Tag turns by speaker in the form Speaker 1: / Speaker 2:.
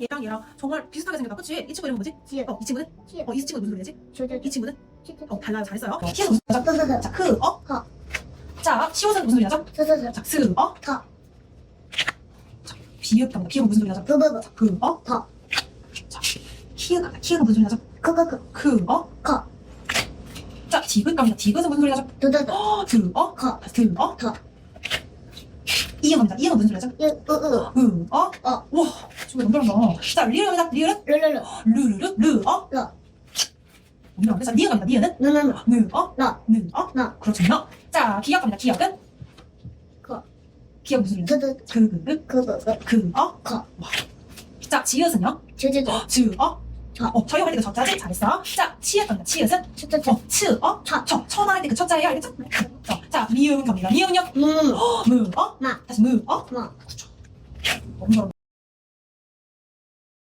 Speaker 1: 얘랑 얘랑 정말 비슷하게 생겼다. 그치? 이 친구 이름은 뭐지?
Speaker 2: 지읒
Speaker 1: 어, 이 친구는?
Speaker 2: 지읒
Speaker 1: 어, 이 친구는 무슨 소리지?
Speaker 2: 조조
Speaker 1: 이 친구는?
Speaker 2: 치트
Speaker 1: 어, 달라요. 잘했어요. 키는 무슨 소리죠?
Speaker 2: 서서서
Speaker 1: 자, 크, 어?
Speaker 2: 허.
Speaker 1: 자, 시옷은 무슨 소리죠? 자, 스, 어?
Speaker 2: 터
Speaker 1: 비읍 갑니다. 비읍은 무슨 소리죠?
Speaker 2: 부부부
Speaker 1: 그, 어?
Speaker 2: 터
Speaker 1: 자, 키읔. 키읔은 무슨 소리죠?
Speaker 2: 크크크
Speaker 1: 그, 어?
Speaker 2: 커
Speaker 1: 자, 디귿 갑니다. 디귿은 무슨 소리죠?
Speaker 2: 두두두
Speaker 1: 어, 드, 어?
Speaker 2: 커
Speaker 1: 드, 어?
Speaker 2: 터
Speaker 1: 이응 갑니다. 이응은 무슨 소리죠?
Speaker 2: 유우우
Speaker 1: 으, 어?
Speaker 2: 어.
Speaker 1: 와, 너무 잘한다. 자, 리을 갑니다. 리을은?
Speaker 2: 르르르
Speaker 1: 르르르, 르, 어?
Speaker 2: 러.
Speaker 1: 없나? 그래서 니은 갑니다. 니은은?
Speaker 2: 누누누
Speaker 1: 느, 어?
Speaker 2: 너.
Speaker 1: 느, 어?
Speaker 2: 너.
Speaker 1: 그렇군요. 자, 기역 갑니다. 기역은?
Speaker 2: 거.
Speaker 1: 기역 무슨 소리죠?
Speaker 2: 두두
Speaker 1: 그, 그, 그,
Speaker 2: 그부부
Speaker 1: 그, 어?
Speaker 2: 커
Speaker 1: 자, 지읒은요?
Speaker 2: 주주주
Speaker 1: 즈, 어?
Speaker 2: 저.
Speaker 1: 어, 저용할 때그 저자지? 잘했어. 자, 치읓 갑니다. 치읓은?
Speaker 2: 추추추
Speaker 1: 어, 츠, 어?
Speaker 2: 쳐.
Speaker 1: 쳐. 쳐나할 때그 첫자예요. 알겠죠? 어, 자, 미음 갑니다. 미음은요?
Speaker 2: 무무무
Speaker 1: 무, 어?
Speaker 2: 마.
Speaker 1: 다시 무, 어?
Speaker 2: 뭐
Speaker 1: 너무 잘한다.